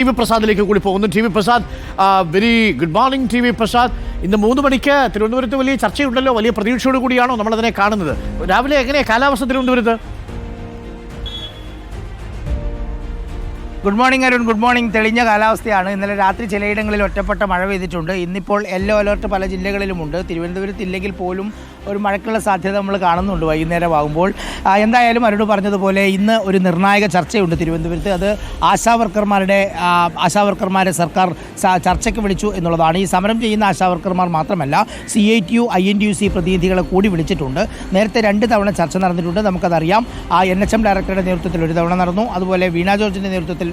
T V പ്രസാദിലേക്ക് കൂടി പോകുന്നു. T V Prasad very good morning T V Prasad. ഇന്ന് മൂന്ന് മണിക്ക് തിരുവനന്തപുരത്ത് വലിയ ചർച്ചയുണ്ടല്ലോ വലിയ പ്രതീക്ഷയോട് കൂടിയാണോ നമ്മളതിനെ കാണുന്നത്? രാവിലെ എങ്ങനെയാണ് കാലാവസ്ഥ തിരുവനന്തപുരത്ത്? Good morning Arun good morning തെളിഞ്ഞ കാലാവസ്ഥയാണ്. ഇന്നലെ രാത്രി ചിലയിടങ്ങളിൽ ഒറ്റപ്പെട്ട മഴ പെയ്തിട്ടുണ്ട്. ഇന്നിപ്പോൾ യെല്ലോ അലേർട്ട് പല ജില്ലകളിലുമുണ്ട്. തിരുവനന്തപുരത്ത് ഇല്ലെങ്കിൽ പോലും ഒരു മഴയ്ക്കുള്ള സാധ്യത നമ്മൾ കാണുന്നുണ്ട് വൈകുന്നേരം ആകുമ്പോൾ എന്തായാലും അരുൺ പറഞ്ഞതുപോലെ ഇന്ന് ഒരു നിർണായക ചർച്ചയുണ്ട് തിരുവനന്തപുരത്ത്. അത് ആശാവർക്കർമാരുടെ ആശാവർക്കർമാരെ സർക്കാർ ചർച്ചയ്ക്ക് വിളിച്ചു എന്നുള്ളതാണ്. ഈ സമരം ചെയ്യുന്ന ആശാവർക്കർമാർ മാത്രമല്ല C I T U I N T U C പ്രതിനിധികളെ കൂടി വിളിച്ചിട്ടുണ്ട്. നേരത്തെ രണ്ട് തവണ ചർച്ച നടന്നിട്ടുണ്ട്. നമുക്കതറിയാം. എൻ എച്ച് എം ഡയറക്ടറുടെ നേതൃത്വത്തിൽ ഒരു തവണ നടന്നു. അതുപോലെ വീണ ജോർജിന്റെ നേതൃത്വത്തിൽ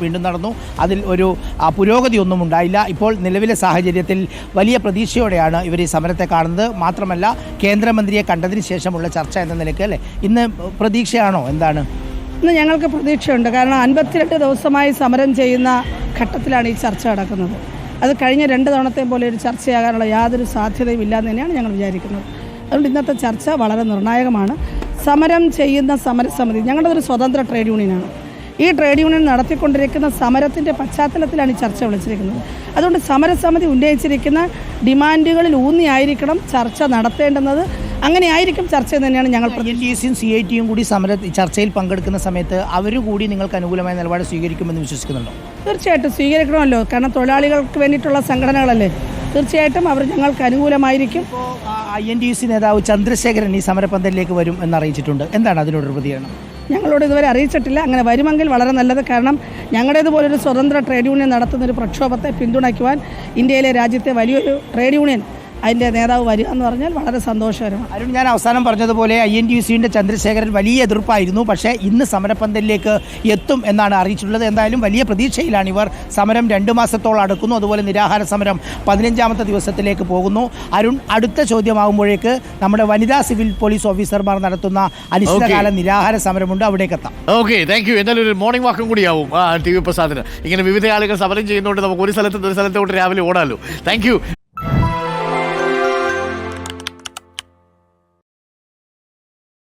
വീണ്ടും നടന്നു. അതിൽ ഒരു പുരോഗതി പുരോഗതിയൊന്നും ഉണ്ടായില്ല. ഇപ്പോൾ നിലവിലെ സാഹചര്യത്തിൽ വലിയ പ്രതീക്ഷയോടെയാണ് ഇവർ ഈ സമരത്തെ കാണുന്നത്. മാത്രമല്ല കേന്ദ്രമന്ത്രിയെ കണ്ടതിന് ശേഷമുള്ള ചർച്ച എന്ന നിലയ്ക്ക് അല്ലേ? ഇന്ന് പ്രതീക്ഷയാണോ? എന്താണ്? ഇന്ന് ഞങ്ങൾക്ക് പ്രതീക്ഷയുണ്ട്. കാരണം അൻപത്തിരണ്ട് ദിവസമായി സമരം ചെയ്യുന്ന ഘട്ടത്തിലാണ് ഈ ചർച്ച നടക്കുന്നത്. അത് കഴിഞ്ഞ രണ്ട് തവണത്തെ പോലെ ഒരു ചർച്ചയാകാനുള്ള യാതൊരു സാധ്യതയും ഇല്ലാന്ന് തന്നെയാണ് ഞങ്ങൾ വിചാരിക്കുന്നത്. അതുകൊണ്ട് ഇന്നത്തെ ചർച്ച വളരെ നിർണായകമാണ്. സമരം ചെയ്യുന്ന സമരസമിതി ഞങ്ങളുടെ ഒരു സ്വതന്ത്ര ട്രേഡ് യൂണിയനാണ്. ഈ ട്രേഡ് യൂണിയൻ നടത്തിക്കൊണ്ടിരിക്കുന്ന സമരത്തിന്റെ പശ്ചാത്തലത്തിലാണ് ഈ ചർച്ച വിളിച്ചിരിക്കുന്നത്. അതുകൊണ്ട് സമരസമിതി ഉന്നയിച്ചിരിക്കുന്ന ഡിമാൻഡുകളിൽ ഊന്നിയായിരിക്കണം ചർച്ച നടത്തേണ്ടുന്നത്. അങ്ങനെ ആയിരിക്കും ചർച്ച എന്ന് തന്നെയാണ് ഞങ്ങൾ എൻ ഡി സിയും സി ഐ ടിയും കൂടി സമര ചർച്ചയിൽ പങ്കെടുക്കുന്ന സമയത്ത് അവർ കൂടി നിങ്ങൾക്ക് അനുകൂലമായ നിലപാട് സ്വീകരിക്കുമെന്ന് വിശ്വസിക്കുന്നുണ്ടോ? തീർച്ചയായിട്ടും സ്വീകരിക്കണമല്ലോ. കാരണം തൊഴിലാളികൾക്ക് വേണ്ടിയിട്ടുള്ള സംഘടനകളല്ലേ? തീർച്ചയായിട്ടും അവർ ഞങ്ങൾക്ക് അനുകൂലമായിരിക്കും. ഐ എൻ ടി സി നേതാവ് ചന്ദ്രശേഖരൻ ഈ സമരപന്തലിലേക്ക് വരും എന്നറിയിച്ചിട്ടുണ്ട് എന്താണ് അതിനോടൊരു പ്രതികരണം? ഞങ്ങളോട് ഇതുവരെ അറിയിച്ചിട്ടില്ല. അങ്ങനെ വരുമെങ്കിൽ വളരെ നല്ലത്. കാരണം ഞങ്ങളുടേതുപോലൊരു സ്വതന്ത്ര ട്രേഡ് യൂണിയൻ നടത്തുന്ന ഒരു പ്രക്ഷോഭത്തെ പിന്തുണയ്ക്കുവാൻ ഇന്ത്യയിലെ രാജ്യത്തെ വലിയൊരു ട്രേഡ് യൂണിയൻ അതിന്റെ നേതാവ് വരിക എന്ന് പറഞ്ഞാൽ വളരെ സന്തോഷകരമാണ്. അരുൺ ഞാൻ അവസാനം പറഞ്ഞതുപോലെ ഐ എൻ ടി യു സിയുടെ ചന്ദ്രശേഖരൻ വലിയ എതിർപ്പായിരുന്നു. പക്ഷേ ഇന്ന് സമരപന്തലിലേക്ക് എത്തും എന്നാണ് അറിയിച്ചിട്ടുള്ളത്. എന്തായാലും വലിയ പ്രതീക്ഷയിലാണ് ഇവർ സമരം രണ്ട് മാസത്തോളം അടുക്കുന്നു. അതുപോലെ നിരാഹാര സമരം പതിനഞ്ചാമത്തെ ദിവസത്തിലേക്ക് പോകുന്നു. അരുൺ അടുത്ത ചോദ്യമാകുമ്പോഴേക്ക് നമ്മുടെ വനിതാ സിവിൽ പോലീസ് ഓഫീസർമാർ നടത്തുന്ന അനിശ്ചിതകാല നിരാഹാര സമരമുണ്ട്. അവിടേക്ക് എത്താം. ഓക്കെ താങ്ക് യു എന്തായാലും ഒരു മോർണിംഗ് വാക്കും കൂടിയാവും. T V പ്രസാദിന്. ഇങ്ങനെ വിവിധ ആളുകൾ സമരം ചെയ്യുന്നതുകൊണ്ട് നമുക്ക് ഒരു സ്ഥലത്ത് ഒരു സ്ഥലത്തോട്ട് രാവിലെ ഓടാലോ. Thank you